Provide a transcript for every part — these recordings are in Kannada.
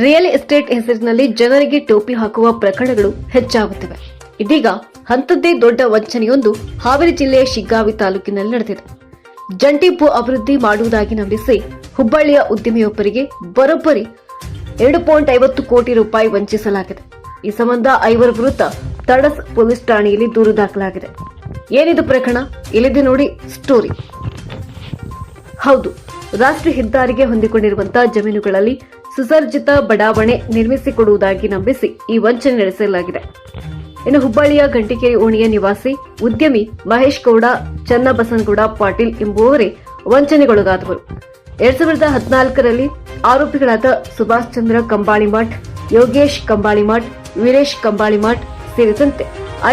ರಿಯಲ್ ಎಸ್ಟೇಟ್ ಹೆಸರಿನಲ್ಲಿ ಜನರಿಗೆ ಟೋಪಿ ಹಾಕುವ ಪ್ರಕರಣಗಳು ಹೆಚ್ಚಾಗುತ್ತಿವೆ. ಇದೀಗ ಹಂತದ್ದೇ ದೊಡ್ಡ ವಂಚನೆಯೊಂದು ಹಾವೇರಿ ಜಿಲ್ಲೆಯ ಶಿಗ್ಗಾವಿ ತಾಲೂಕಿನಲ್ಲಿ ನಡೆದಿದೆ. ಜಂಟಿ ಭೂ ಅಭಿವೃದ್ಧಿ ಮಾಡುವುದಾಗಿ ನಂಬಿಸಿ ಹುಬ್ಬಳ್ಳಿಯ ಉದ್ಯಮಿಯೊಬ್ಬರಿಗೆ ಬರೋಬ್ಬರಿ ಎರಡು ಪಾಯಿಂಟ್ ಐವತ್ತು ಕೋಟಿ ರೂಪಾಯಿ ವಂಚಿಸಲಾಗಿದೆ. ಈ ಸಂಬಂಧ ಐವರ ವಿರುದ್ಧ ತಡಸ್ ಪೊಲೀಸ್ ಠಾಣೆಯಲ್ಲಿ ದೂರು ದಾಖಲಾಗಿದೆ. ಏನಿದು ಪ್ರಕರಣ? ಇಲ್ಲಿದೆ ನೋಡಿ ಸ್ಟೋರಿ. ಹೌದು, ರಾಷ್ಟ್ರೀಯ ಹೆದ್ದಾರಿಗೆ ಹೊಂದಿಕೊಂಡಿರುವಂತಹ ಜಮೀನುಗಳಲ್ಲಿ ಸುಸರ್ಜಿತ ಬಡಾವಣೆ ನಿರ್ಮಿಸಿಕೊಡುವುದಾಗಿ ನಂಬಿಸಿ ಈ ವಂಚನೆ ನಡೆಸಲಾಗಿದೆ. ಇನ್ನು ಹುಬ್ಬಳ್ಳಿಯ ಗಂಟಿಕೇರಿ ಓಣಿಯ ನಿವಾಸಿ ಉದ್ಯಮಿ ಮಹೇಶ್ ಗೌಡ, ಚನ್ನಬಸನಗೌಡ ಪಾಟೀಲ್ ಎಂಬುವವರೇ ವಂಚನೆಗೊಳಗಾದವರು. ಎರಡ್ ಸಾವಿರದ ಹದಿನಾಲ್ಕರಲ್ಲಿ ಆರೋಪಿಗಳಾದ ಸುಭಾಷ್ ಚಂದ್ರ ಕಂಬಾಳಿಮಠ್ ಯೋಗೇಶ್ ಕಂಬಾಳಿಮಠ್ ವೀರೇಶ್ ಕಂಬಾಳಿಮಠ್ ಸೇರಿದಂತೆ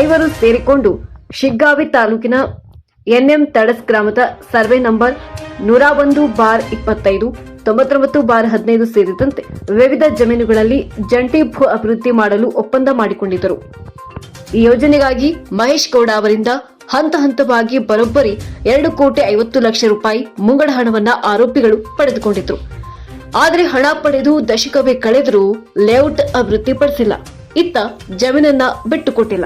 ಐವರು ಸೇರಿಕೊಂಡು ಶಿಗ್ಗಾವಿ ತಾಲೂಕಿನ ಎನ್ಎಂ ತಡಸ್ ಗ್ರಾಮದ ಸರ್ವೆ ನಂಬರ್ ನೂರ ಒಂದು ಬಾರ್ ಇಪ್ಪತ್ತೈದು ತೊಂಬತ್ತೊಂಬತ್ತು ಬಾರ್ ಹದಿನೈದು ಸೇರಿದಂತೆ ವಿವಿಧ ಜಮೀನುಗಳಲ್ಲಿ ಜಂಟಿ ಭೂ ಅಭಿವೃದ್ಧಿ ಮಾಡಲು ಒಪ್ಪಂದ ಮಾಡಿಕೊಂಡಿದ್ದರು. ಈ ಯೋಜನೆಗಾಗಿ ಮಹೇಶ್ ಗೌಡ ಅವರಿಂದ ಹಂತ ಹಂತವಾಗಿ ಬರೋಬ್ಬರಿ ಎರಡು ಕೋಟಿ ಐವತ್ತು ಲಕ್ಷ ರೂಪಾಯಿ ಮುಂಗಡ ಹಣವನ್ನ ಆರೋಪಿಗಳು ಪಡೆದುಕೊಂಡಿದ್ರು. ಆದರೆ ಹಣ ಪಡೆದು ದಶಕವೇ ಕಳೆದರೂ ಲೇಔಟ್ ಅಭಿವೃದ್ಧಿಪಡಿಸಿಲ್ಲ ಇತ್ತ ಜಮೀನನ್ನ ಬಿಟ್ಟುಕೊಟ್ಟಿಲ್ಲ.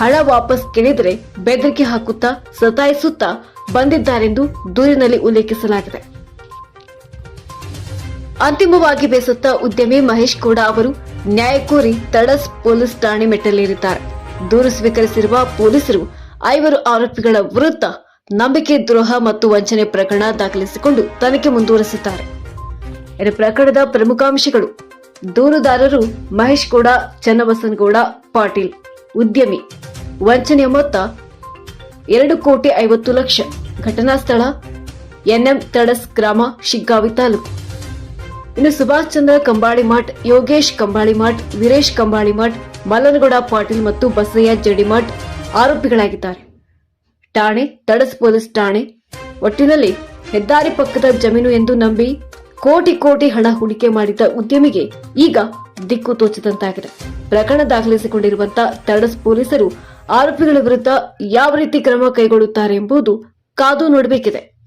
ಹಣ ವಾಪಸ್ ಕೇಳಿದರೆ ಬೆದರಿಕೆ ಹಾಕುತ್ತಾ ಸತಾಯಿಸುತ್ತಾ ಬಂದಿದ್ದಾರೆಂದು ದೂರಿನಲ್ಲಿ ಉಲ್ಲೇಖಿಸಲಾಗಿದೆ. ಅಂತಿಮವಾಗಿ ಬೇಸತ್ತ ಉದ್ಯಮಿ ಮಹೇಶ್ ಗೌಡ ಅವರು, ನ್ಯಾಯ ಕೋರಿ ತಡಸ್ ಪೊಲೀಸ್ ಠಾಣೆ ಮೆಟ್ಟಲೇರಿದ್ದಾರೆ. ದೂರು ಸ್ವೀಕರಿಸಿರುವ ಪೊಲೀಸರು ಐವರು ಆರೋಪಿಗಳ ವಿರುದ್ಧ ನಂಬಿಕೆ, ದ್ರೋಹ ಮತ್ತು ವಂಚನೆ ಪ್ರಕರಣ ದಾಖಲಿಸಿಕೊಂಡು ತನಿಖೆ ಮುಂದುವರೆಸಿದ್ದಾರೆ. ಪ್ರಕರಣದ ಪ್ರಮುಖಾಂಶಗಳು. ದೂರುದಾರರು ಮಹೇಶ್ ಗೌಡ ಚನ್ನಬಸನಗೌಡ ಪಾಟೀಲ್. ಉದ್ಯಮಿ. ವಂಚನೆಯ ಮೊತ್ತ ಎರಡು ಕೋಟಿ ಐವತ್ತು ಲಕ್ಷ. ಘಟನಾ ಸ್ಥಳ ಎನ್ಎಂ ತಡಸ್ ಗ್ರಾಮ, ಶಿಗ್ಗಾವಿ ತಾಲೂಕು. ಇನ್ನು ಸುಭಾಷ್ ಚಂದ್ರ ಕಂಬಾಳಿಮಠ್ ಯೋಗೇಶ್ ಕಂಬಾಳಿಮಠ್ ವೀರೇಶ್ ಕಂಬಾಳಿಮಠ್ ಮಲ್ಲನಗೌಡ ಪಾಟೀಲ್ ಮತ್ತು ಬಸಯ್ಯ ಜಡಿಮಠ್ ಆರೋಪಿಗಳಾಗಿದ್ದಾರೆ. ಠಾಣೆ, ತಡಸ್ ಪೊಲೀಸ್ ಠಾಣೆ. ಒಟ್ಟಿನಲ್ಲಿ ಹೆದ್ದಾರಿ ಪಕ್ಕದ ಜಮೀನು ಎಂದು ನಂಬಿ ಕೋಟಿ ಕೋಟಿ ಹಣ ಹೂಡಿಕೆ ಮಾಡಿದ್ದ ಉದ್ಯಮಿಗೆ ಈಗ ದಿಕ್ಕು ತೋಚದಂತಾಗಿದೆ. ಪ್ರಕರಣ ದಾಖಲಿಸಿಕೊಂಡಿರುವಂತಹ ತಡಸ್ ಪೊಲೀಸರು ಆರೋಪಿಗಳ ವಿರುದ್ಧ ಯಾವ ರೀತಿ ಕ್ರಮ ಕೈಗೊಳ್ಳುತ್ತಾರೆ ಎಂಬುದು ಕಾದು ನೋಡಬೇಕಿದೆ.